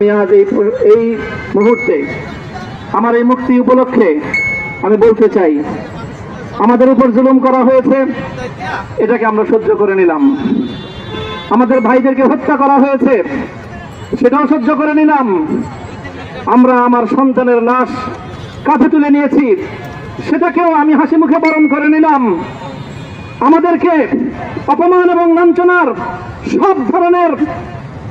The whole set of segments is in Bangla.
আমি আজ এই মুহূর্তে আমার এই মুক্তি উপলক্ষে আমি বলতে চাই, আমাদের উপর জুলুম করা হয়েছে, এটাকে আমরা সহ্য করে নিলাম। আমাদের ভাইদেরকে হত্যা করা হয়েছে, সেটাও সহ্য করে নিলাম। আমরা আমার সন্তানের লাশ কাঁধে তুলে নিয়েছি, সেটাকেও আমি হাসি মুখে বরণ করে নিলাম। আমাদেরকে অপমান এবং লাঞ্ছনার সব ধরনের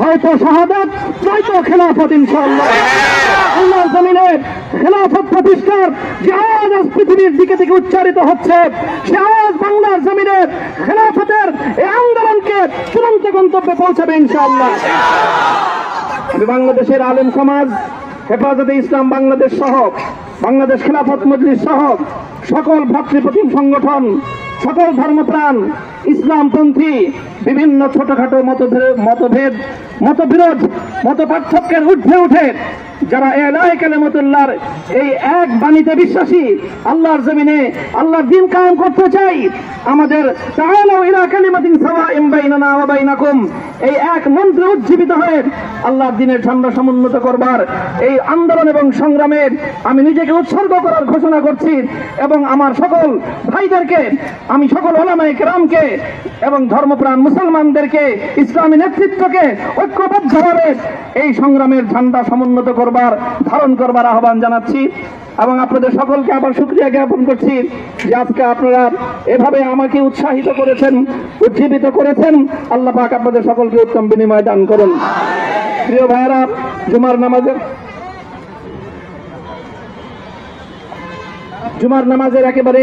হয়তো শাহাদাত নয়তো খেলাফত ইনশাআল্লাহ। আল্লাহর জমিনে খেলাফত প্রতিষ্ঠার যে আওয়াজ আজ পৃথিবীর দিকে থেকে উচ্চারিত হচ্ছে, সে আওয়াজ বাংলার জমিনে খেলাফতের এই আন্দোলনকে চূড়ান্ত গন্তব্যে পৌঁছাবে ইনশাআল্লাহ। আমি বাংলাদেশের আলেম সমাজ, হেফাজতে ইসলাম বাংলাদেশ সহ, বাংলাদেশ খেলাফত মজলিস সহ সকল ভাতৃপ্রতিম সংগঠন সকল ধর্মপ্রাণ, ইসলামপন্থী, বিভিন্ন ছোটখাটো মতভেদ, মতবিরোধ মত পার্থক্যের উঠে উঠে যারা এলাহে কালেমতুল্লাহর এই এক বাণীতে বিশ্বাসী, আল্লাহর জমিনে আল্লাহর দিন কায়েম করতে চাই, আমাদের তাআলাউ এই এক মন্ত্রে উজ্জীবিত হয়ে দিনের সমুন্নত করবার এই আন্দোলন এবং সংগ্রামে আমি নিজেকে উৎসর্গ করার ঘোষণা করছি এবং আমার সকল ভাইদেরকে, আমি সকল কেরামকে এবং ধর্মপ্রাণ মুসলমানদেরকে, ইসলামী নেতৃত্বকে ঐক্যবদ্ধভাবে এই সংগ্রামের ঝান্ডা সমুন্নত করবার, ধারণ করবার আহ্বান জানাচ্ছি। এবং আপনাদের সকলকে আবার শুক্রিয়া জ্ঞাপন করছি যে আজকে আপনারা এভাবে আমাকে উৎসাহিত করেছেন, উজ্জীবিত করেছেন। আল্লাহ পাক আপনাদের সকলকে উত্তম বিনিময় দান করুন। প্রিয় ভাইয়েরা, জুমার নামাজের জুমার নামাজের একেবারে